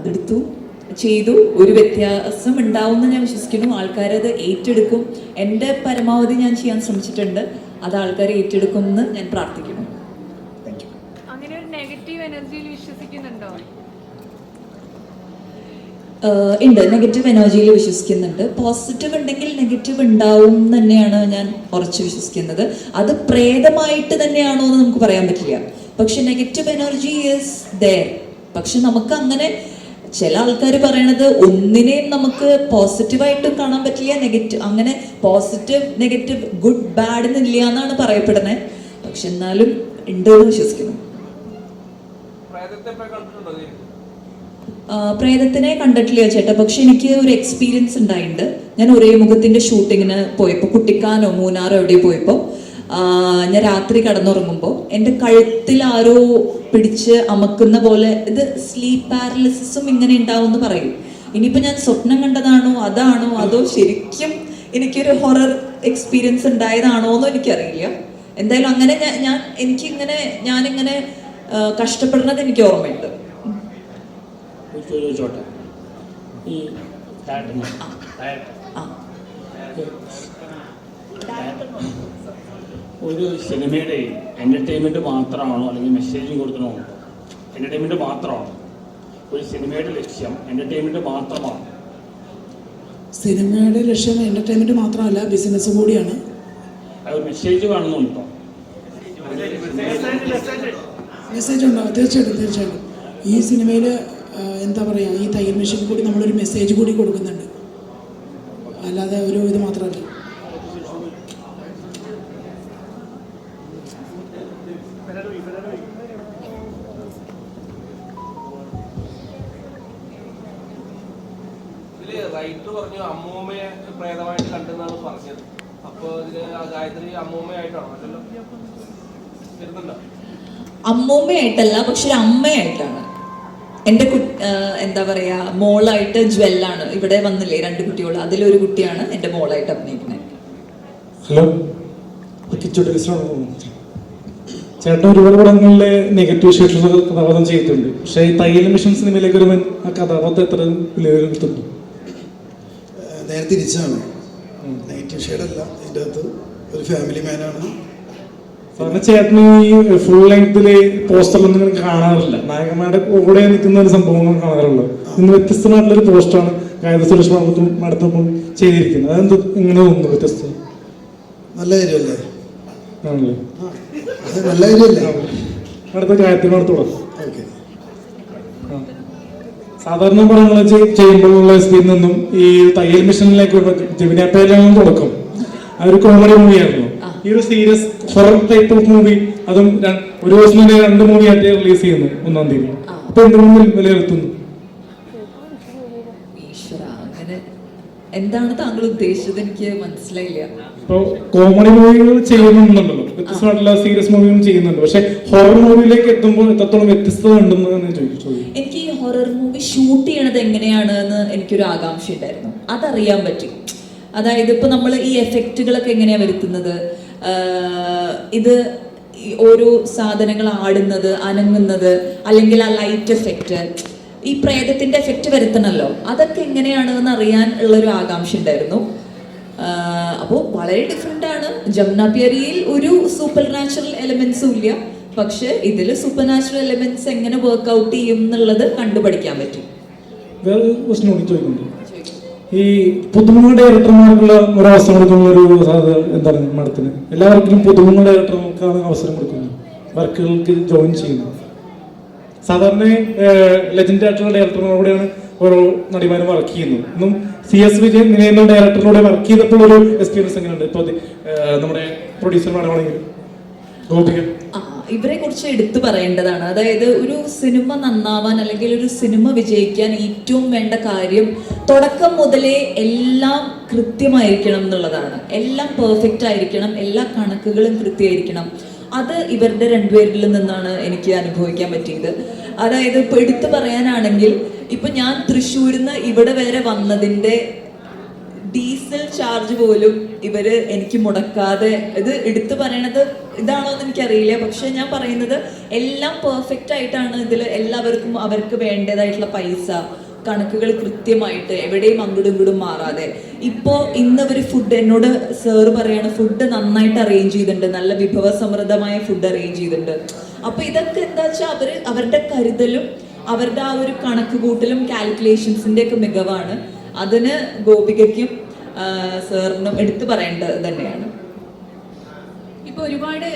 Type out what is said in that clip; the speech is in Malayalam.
അതെടുത്തു. ചെയ്തു. ഒരു വ്യത്യാസം ഉണ്ടാവുമെന്ന് ഞാൻ വിശ്വസിക്കുന്നു. ആൾക്കാരത് ഏറ്റെടുക്കും. എന്റെ പരമാവധി ഞാൻ ചെയ്യാൻ ശ്രമിച്ചിട്ടുണ്ട്. അത് ആൾക്കാർ ഏറ്റെടുക്കും എന്ന് ഞാൻ പ്രാർത്ഥിക്കുന്നു. അങ്ങനെ ഒരു നെഗറ്റീവ് എനർജിയിൽ വിശ്വസിക്കുന്നുണ്ടോ? ഉണ്ട്. നെഗറ്റീവ് എനർജിയിൽ വിശ്വസിക്കുന്നുണ്ട്. പോസിറ്റീവ് ഉണ്ടെങ്കിൽ നെഗറ്റീവ് ഉണ്ടാവും എന്ന് തന്നെയാണ് ഞാൻ ഉറച്ച് വിശ്വസിക്കുന്നത്. അത് പ്രേതമായിട്ട് തന്നെയാണോ എന്ന് നമുക്ക് പറയാൻ പറ്റില്ല. പക്ഷെ നെഗറ്റീവ് എനർജി ഈസ് ദയർ പക്ഷെ നമുക്ക് അങ്ങനെ ചില ആൾക്കാർ പറയണത് ഒന്നിനെയും നമുക്ക് പോസിറ്റീവായിട്ടും കാണാൻ പറ്റില്ല നെഗറ്റീവ് അങ്ങനെ പോസിറ്റീവ് നെഗറ്റീവ് ഗുഡ് ബാഡ് എന്നില്ല എന്നാണ് പറയപ്പെടുന്നത് പക്ഷെ എന്നാലും ഉണ്ട് എന്ന് വിശ്വസിക്കുന്നു. പ്രേതത്തിനെ കണ്ടിട്ടില്ല ചേട്ടാ. പക്ഷെ എനിക്ക് ഒരു എക്സ്പീരിയൻസ് ഉണ്ടായിട്ടുണ്ട്. ഞാൻ ഒരേ മുഖത്തിന്റെ ഷൂട്ടിങ്ങിന് പോയപ്പോൾ കുട്ടിക്കാനോ മൂന്നാറോ എവിടെയോ പോയപ്പോൾ ആ, ഞാൻ രാത്രി കടന്നുറങ്ങുമ്പോൾ എന്റെ കഴുത്തിൽ ആരോ പിടിച്ച് അമക്കുന്ന പോലെ ഇത് സ്ലീപ്പ് പാരലിസിസും ഇങ്ങനെ ഉണ്ടാവും എന്ന് പറയും. ഇനിയിപ്പോൾ ഞാൻ സ്വപ്നം കണ്ടതാണോ അതാണോ അതോ ശരിക്കും എനിക്കൊരു ഹൊറർ എക്സ്പീരിയൻസ് ഉണ്ടായതാണോ എന്നോ എനിക്കറിയില്ല. എന്തായാലും അങ്ങനെ ഞാൻ ഞാൻ എനിക്കിങ്ങനെ ഞാനിങ്ങനെ കഷ്ടപ്പെടുന്നത് എനിക്ക് ഓർമ്മയുണ്ട്. ഈ ഒരു സിനിമയുടെ എന്റർടൈൻമെന്റ് മാത്രമാണോ അല്ലെങ്കിൽ മെസ്സേജും കൊടുക്കണോ? എന്റർടൈൻമെന്റ് മാത്രമാണോ? ഒരു സിനിമയുടെ ലക്ഷ്യം എന്റർടൈൻമെന്റ് മാത്രമാണ്? സിനിമയുടെ ലക്ഷ്യം എന്റർടൈൻമെന്റ് മാത്രമല്ല ബിസിനസ് കൂടിയാണ്. അത് ഒരു മെസ്സേജ് കാണുന്നുണ്ടോ മെസ്സേജ് ഉണ്ടാവും തീർച്ചയായിട്ടും തീർച്ചയായിട്ടും. ഈ സിനിമയിൽ എന്താ പറയുക ഈ തയ്യൽ മെഷീൻ കൂടി നമ്മളൊരു മെസ്സേജ് കൂടി കൊടുക്കുന്നുണ്ട് അല്ലാതെ ഒരു ഇത് മാത്രമല്ല ഇതിൽ റൈറ്റർ പറഞ്ഞു അമ്മൂമ്മയെ പ്രേതമായിട്ട് കണ്ടെന്നാണ് പറഞ്ഞത്. അപ്പൊ ഇതിൽ ആ ഗായത്രി അമ്മൂമ്മയായിട്ടാണോ? അല്ലല്ലോ വരുന്നുണ്ടോ? അമ്മൂമ്മയായിട്ടല്ല പക്ഷെ ഒരു അമ്മയായിട്ടാണ്. എന്റെ എന്താ പറയാ മോളായിട്ട് ജ്വല്ലാണ്. ഇവിടെ വന്നില്ലേ രണ്ട് കുട്ടികൾ അതിലൊരു കുട്ടിയാണ് എന്റെ മോളായിട്ട് അഭിനയിക്കുന്നത്. ഹലോ? ചേട്ടൻ ഒരുപാട് പടങ്ങളിലെ നെഗറ്റീവ് ഷെയ്ഡ്സ് കഥാപാത്രം ചെയ്തിട്ടുണ്ട്. പക്ഷേ ഈ തയ്യൽ മിഷൻ സിനിമയിലേക്ക് വരുമ്പോൾ ആ കഥാപാത്രം എത്ര വിലയിരുത്തുന്നു നേരെ തിരിച്ചാണ് നെഗറ്റീവ് ഷെയ്ഡല്ല ഇതിന്റെ അകത്ത് ഒരു ഫാമിലി മാനാണ് സാറിന് ചേട്ടന് ഈ ഫുൾ ലെങ്തിൽ പോസ്റ്ററിലൊന്നും ഇങ്ങനെ കാണാറില്ല. നായകന്മാരുടെ കൂടെ നിൽക്കുന്ന ഒരു സംഭവങ്ങൾ കാണാറുള്ളൂ ഇന്ന് വ്യത്യസ്തമായിട്ടുള്ളൊരു പോസ്റ്റാണ് ഗായത്രി സുരേഷ് മാഡത്തും മാഡത്തും ചെയ്തിരിക്കുന്നത്. അതെന്ത് ഇങ്ങനെ തോന്നുന്നു വ്യത്യസ്തം നല്ല കാര്യമല്ലേ? ആണല്ലേ? നല്ല കാര്യമല്ലേ? അടുത്ത ഗായത്രി തുടങ്ങും ഓക്കെ. സാധാരണ പടങ്ങൾ ചെയ്യുമ്പോഴുള്ള സ്ഥിതിയിൽ നിന്നും ഈ തയ്യൽ മിഷനിലേക്ക് ജമിനാപ്പയിലാണ് തുടക്കം. ഒരു കോമഡി മൂവിയായിരുന്നു ഈ ഒരു serious horror type of movie അതും ഒരു ദിവസം തന്നെ രണ്ട് മൂവി ആയിട്ട് റിലീസ് ചെയ്യുന്നു ഒന്നാം തീയതി. അപ്പൊ എന്തുകൊണ്ട് വിലയിരുത്തുന്നു എന്താണ് താങ്കൾ ഉദ്ദേശിച്ചത്? എനിക്ക് മനസ്സിലായില്ല. ഇപ്പൊ കോമഡി മൂവികൾ ചെയ്യുന്നുണ്ടല്ലോ വ്യത്യസ്തമായിട്ടുള്ള സീരിയസ് മൂവികളും ചെയ്യുന്നുണ്ട്. പക്ഷെ ഹൊറർ മൂവിയിലേക്ക് എത്തുമ്പോൾ എത്രത്തോളം വ്യത്യസ്തത ഉണ്ടെന്ന് തന്നെ ചോദിച്ചു. എനിക്ക് ഹൊറർ മൂവി ഷൂട്ട് ചെയ്യണത് എങ്ങനെയാണ് എന്ന് എനിക്കൊരു ആകാംക്ഷ ഉണ്ടായിരുന്നു. അതറിയാൻ പറ്റി. അതായത് ഇപ്പൊ നമ്മൾ ഈ എഫക്റ്റുകളൊക്കെ എങ്ങനെയാ വരുത്തുന്നത്? ഇത് ഓരോ സാധനങ്ങൾ ആടുന്നത് അനങ്ങുന്നത് അല്ലെങ്കിൽ ആ ലൈറ്റ് എഫക്റ്റ് ഈ പ്രേതത്തിന്റെ എഫക്റ്റ് വരുത്തണല്ലോ. അതൊക്കെ എങ്ങനെയാണ് എന്ന് അറിയാൻ ഉള്ളൊരു ആകാംക്ഷ ഉണ്ടായിരുന്നു. അപ്പോൾ വളരെ ഡിഫറെന്റ് ആണ്. ജമുന പിയറിയിൽ ഒരു സൂപ്പർ നാച്ചുറൽ എലമെന്റ്സും ഇല്ല. പക്ഷെ ഇതിൽ സൂപ്പർ നാച്ചുറൽ എലമെന്റ്സ് എങ്ങനെ വർക്ക്ഔട്ട് ചെയ്യും എന്നുള്ളത് കണ്ടുപഠിക്കാൻ പറ്റും. വേറെ ക്വസ്റ്റൻ കൂടി ചോദിക്കുന്നുണ്ട് ഈ പുതുമുഖ ഡയറക്ടർമാർക്കുള്ള ഒരു അവസരം കൊടുക്കുന്ന ഒരു സാധ്യത എന്താണ് മാഡത്തിന്? എല്ലാവർക്കും പുതുമുഖ ഡയറക്ടർമാർക്കാണ് അവസരം കൊടുക്കുന്നത്. വർക്കുകൾക്ക് ജോയിൻ ചെയ്യുന്നത്. സാധാരണ ലെജൻഡ് ആയിട്ടുള്ള ഡയറക്ടർമാരോടെയാണ് ഓരോ നടിമാരും വർക്ക് ചെയ്യുന്നു. ഇന്നും സി എസ് വിജയൻ നിലയുന്ന ഡയറക്ടറിലൂടെ വർക്ക് ചെയ്തപ്പോൾ ഒരു എക്സ്പീരിയൻസ് എങ്ങനെയുണ്ട്? ഇപ്പോൾ നമ്മുടെ പ്രൊഡ്യൂസർ മാഡമാണെങ്കിൽ ഗോപിക. ഇവരെ കുറിച്ച് എടുത്തു പറയേണ്ടതാണ്. അതായത് ഒരു സിനിമ നന്നാവാൻ അല്ലെങ്കിൽ ഒരു സിനിമ വിജയിക്കാൻ ഏറ്റവും വേണ്ട കാര്യം തുടക്കം മുതലേ എല്ലാം കൃത്യമായിരിക്കണം എന്നുള്ളതാണ്. എല്ലാം പെർഫെക്റ്റ് ആയിരിക്കണം. എല്ലാ കണക്കുകളും കൃത്യമായിരിക്കണം. അത് ഇവരുടെ രണ്ടുപേരിൽ നിന്നാണ് എനിക്ക് അനുഭവിക്കാൻ പറ്റിയത്. അതായത് ഇപ്പൊ എടുത്തു പറയാനാണെങ്കിൽ ഇപ്പൊ ഞാൻ തൃശ്ശൂരിൽ നിന്ന് ഇവിടെ വരെ വന്നതിന്റെ ഡീസൽ ചാർജ് പോലും ഇവർ എനിക്ക് മുടക്കാതെ ഇത് എടുത്തു പറയണത് ഇതാണോ എന്ന് എനിക്കറിയില്ല. പക്ഷെ ഞാൻ പറയുന്നത് എല്ലാം പെർഫെക്റ്റ് ആയിട്ടാണ് ഇതിൽ എല്ലാവർക്കും അവർക്ക് വേണ്ടതായിട്ടുള്ള പൈസ കണക്കുകൾ കൃത്യമായിട്ട് എവിടെയും അങ്ങോട്ടും ഇങ്ങോട്ടും മാറാതെ. ഇപ്പോ ഇന്ന് ഒരു ഫുഡ് എന്നോട് സാറ് പറയാണ് ഫുഡ് നന്നായിട്ട് അറേഞ്ച് ചെയ്തിട്ടുണ്ട്. നല്ല വിഭവസമൃദ്ധമായ ഫുഡ് അറേഞ്ച് ചെയ്തിട്ടുണ്ട്. അപ്പൊ ഇതൊക്കെ എന്താ വെച്ചാൽ അവർ അവരുടെ കരുതലും അവരുടെ ആ ഒരു കണക്ക് കൂട്ടലും കാൽക്കുലേഷൻസിന്റെ ഒക്കെ മികവാണ്. അതിന് ഗോപികയ്ക്കും സാറിനും എടുത്തു പറയേണ്ടത് തന്നെയാണ്. ഇപ്പൊ ഒരുപാട്